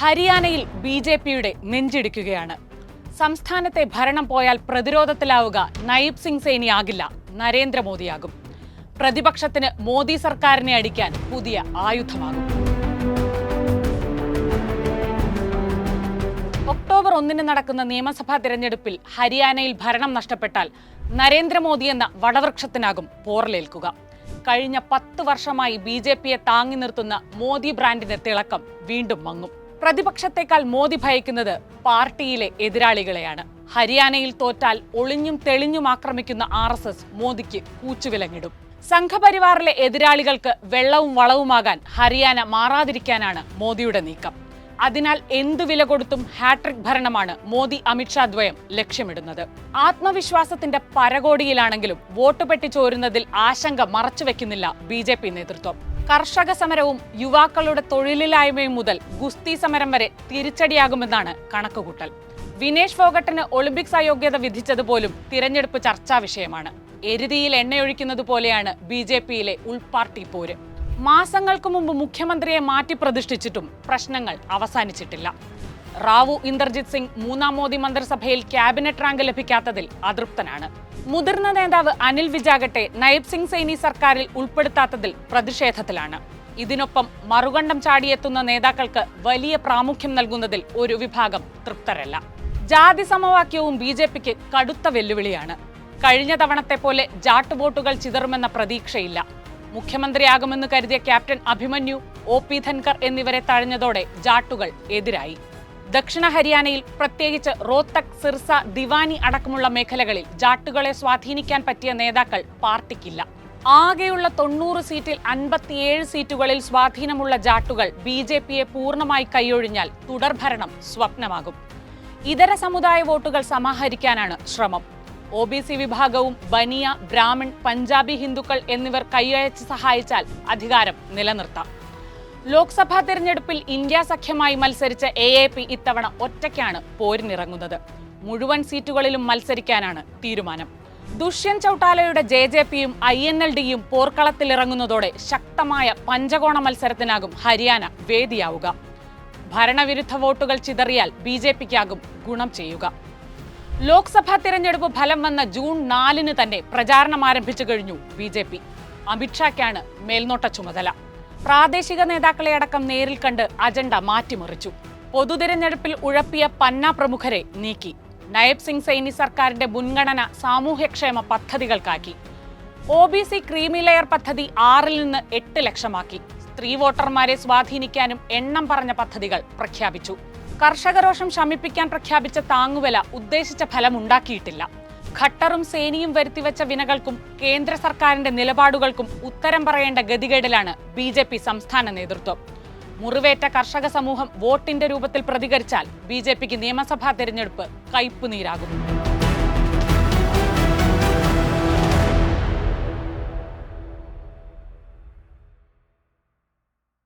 ഹരിയാനയിൽ B J പിയുടെ നെഞ്ചിടിക്കുകയാണ്. സംസ്ഥാനത്തെ ഭരണം പോയാൽ പ്രതിരോധത്തിലാവുക നയീബ് സിംഗ് സേനിയാകില്ല നരേന്ദ്രമോദിയാകും. പ്രതിപക്ഷത്തിന് മോദി സർക്കാരിനെ അടിക്കാൻ പുതിയ ആയുധമാകും. ഒക്ടോബർ ഒന്നിന് നടക്കുന്ന നിയമസഭാ തിരഞ്ഞെടുപ്പിൽ ഹരിയാനയിൽ ഭരണം നഷ്ടപ്പെട്ടാൽ നരേന്ദ്രമോദി എന്ന വടവൃക്ഷത്തിനാകും പോറലേൽക്കുക. കഴിഞ്ഞ പത്ത് വർഷമായി ബി ജെ പിയെ താങ്ങി നിർത്തുന്ന മോദി ബ്രാൻഡിന്റെ തിളക്കം വീണ്ടും മങ്ങും. പ്രതിപക്ഷത്തെക്കാൾ മോദി ഭയക്കുന്നത് പാർട്ടിയിലെ എതിരാളികളെയാണ്. ഹരിയാനയിൽ തോറ്റാൽ ഒളിഞ്ഞും തെളിഞ്ഞും ആക്രമിക്കുന്ന ആർ എസ് എസ് മോദിക്ക് കൂച്ചുവിലങ്ങിടും. സംഘപരിവാറിലെ എതിരാളികൾക്ക് വെള്ളവും വളവുമാകാൻ ഹരിയാന മാറാതിരിക്കാനാണ് മോദിയുടെ നീക്കം. അതിനാൽ എന്തു വില കൊടുത്തും ഹാട്രിക് ഭരണമാണ് മോദി അമിത്ഷാ ദ്വയം ലക്ഷ്യമിടുന്നത്. ആത്മവിശ്വാസത്തിന്റെ പരകോടിയിലാണെങ്കിലും വോട്ട് പെട്ടി ചോരുന്നതിൽ ആശങ്ക മറച്ചുവെക്കുന്നില്ല ബി നേതൃത്വം. കർഷക സമരവും യുവാക്കളുടെ തൊഴിലില്ലായ്മയും മുതൽ ഗുസ്തി സമരം വരെ തിരിച്ചടിയാകുമെന്നാണ് കണക്കുകൂട്ടൽ. വിനേഷ് ഫോഗട്ടിന് ഒളിമ്പിക്സ് അയോഗ്യത വിധിച്ചതുപോലും തിരഞ്ഞെടുപ്പ് ചർച്ചാ വിഷയമാണ്. എരുതിയിൽ എണ്ണയൊഴിക്കുന്നത് പോലെയാണ് ബി ജെ പിയിലെ ഉൾപാർട്ടി പോര്. മാസങ്ങൾക്ക് മുമ്പ് മുഖ്യമന്ത്രിയെ മാറ്റി പ്രതിഷ്ഠിച്ചിട്ടും പ്രശ്നങ്ങൾ അവസാനിച്ചിട്ടില്ല. റാവു ഇന്ദർജിത് സിംഗ് മൂന്നാം മോദി മന്ത്രിസഭയിൽ ക്യാബിനറ്റ് റാങ്ക് ലഭിക്കാത്തതിൽ അതൃപ്തനാണ്. മുതിർന്ന നേതാവ് അനിൽ വിജാഗട്ടെ നയബ് സിംഗ് സൈനി സർക്കാരിൽ ഉൾപ്പെടുത്താത്തതിൽ പ്രതിഷേധത്തിലാണ്. ഇതിനൊപ്പം മറുകണ്ഠം ചാടിയെത്തുന്ന നേതാക്കൾക്ക് വലിയ പ്രാമുഖ്യം നൽകുന്നതിൽ ഒരു വിഭാഗം തൃപ്തരല്ല. ജാതി സമവാക്യവും ബി ജെ പിക്ക് കടുത്ത വെല്ലുവിളിയാണ്. കഴിഞ്ഞ തവണത്തെ പോലെ ജാട്ട് വോട്ടുകൾ ചിതറുമെന്ന പ്രതീക്ഷയില്ല. മുഖ്യമന്ത്രിയാകുമെന്ന് കരുതിയ captain Abhimanyu O P Dhankar എന്നിവരെ തഴഞ്ഞതോടെ ജാട്ടുകൾ എതിരായി. ദക്ഷിണ ഹരിയാനയിൽ പ്രത്യേകിച്ച് റോത്തക് സിർസ ദിവാനി അടക്കമുള്ള മേഖലകളിൽ ജാട്ടുകളെ സ്വാധീനിക്കാൻ പറ്റിയ നേതാക്കൾ പാർട്ടിക്കില്ല. ആകെയുള്ള തൊണ്ണൂറ് സീറ്റിൽ അൻപത്തിയേഴ് സീറ്റുകളിൽ സ്വാധീനമുള്ള ജാട്ടുകൾ ബി ജെ പിയെ പൂർണമായി കൈയൊഴിഞ്ഞാൽ തുടർഭരണം സ്വപ്നമാകും. ഇതര സമുദായ വോട്ടുകൾ സമാഹരിക്കാനാണ് ശ്രമം. ഒ ബി സി വിഭാഗവും ബനിയ ബ്രാഹ്മൺ പഞ്ചാബി ഹിന്ദുക്കൾ എന്നിവർ കൈയയച്ച് സഹായിച്ചാൽ അധികാരം നിലനിർത്താം. ലോക്സഭാ തെരഞ്ഞെടുപ്പിൽ ഇന്ത്യ സഖ്യമായി മത്സരിച്ച എ എ പി ഇത്തവണ ഒറ്റയ്ക്കാണ് പോരിനിറങ്ങുന്നത്. മുഴുവൻ സീറ്റുകളിലും മത്സരിക്കാനാണ് തീരുമാനം. ദുഷ്യന്ത് ചൌട്ടാലയുടെ ജെ ജെ പിയും ഐ എൻ എൽ ഡിയും പോർക്കളത്തിലിറങ്ങുന്നതോടെ ശക്തമായ പഞ്ചകോണ മത്സരത്തിനാകും ഹരിയാന വേദിയാവുക. ഭരണവിരുദ്ധ വോട്ടുകൾ ചിതറിയാൽ ബി ജെ പിക്കാകും ഗുണം ചെയ്യുക. ലോക്സഭാ തിരഞ്ഞെടുപ്പ് ഫലം വന്ന ജൂൺ നാലിന് തന്നെ പ്രചാരണം ആരംഭിച്ചു കഴിഞ്ഞു ബി ജെ പി. അമിത്ഷായ്ക്കാണ് മേൽനോട്ട ചുമതല. പ്രാദേശിക നേതാക്കളെ അടക്കം നേരിൽ കണ്ട് അജണ്ട മാറ്റിമറിച്ചു. പൊതുതിരഞ്ഞെടുപ്പിൽ ഉഴപ്പിയ പന്ന പ്രമുഖരെ നീക്കി. നയബ് സിംഗ് സൈനി സർക്കാരിന്റെ മുൻഗണന സാമൂഹ്യക്ഷേമ പദ്ധതികൾക്കാക്കി. O B C creamy layer പദ്ധതി ആറിൽ നിന്ന് എട്ട് ലക്ഷമാക്കി. സ്ത്രീ വോട്ടർമാരെ സ്വാധീനിക്കാനും എണ്ണം പറഞ്ഞ പദ്ധതികൾ പ്രഖ്യാപിച്ചു. കർഷകരോഷം ശമിപ്പിക്കാൻ പ്രഖ്യാപിച്ച താങ്ങുവില ഉദ്ദേശിച്ച ഫലമുണ്ടാക്കിയിട്ടില്ല. ഖട്ടറും സേനയും വരുത്തിവെച്ച വിനകൾക്കും കേന്ദ്ര സർക്കാരിന്റെ നിലപാടുകൾക്കും ഉത്തരം പറയേണ്ട ഗതികേടിലാണ് ബി ജെ പി സംസ്ഥാന നേതൃത്വം. മുറിവേറ്റ കർഷക സമൂഹം വോട്ടിന്റെ രൂപത്തിൽ പ്രതികരിച്ചാൽ ബി ജെ പിക്ക് നിയമസഭാ തെരഞ്ഞെടുപ്പ് കയ്പുനീരാകും.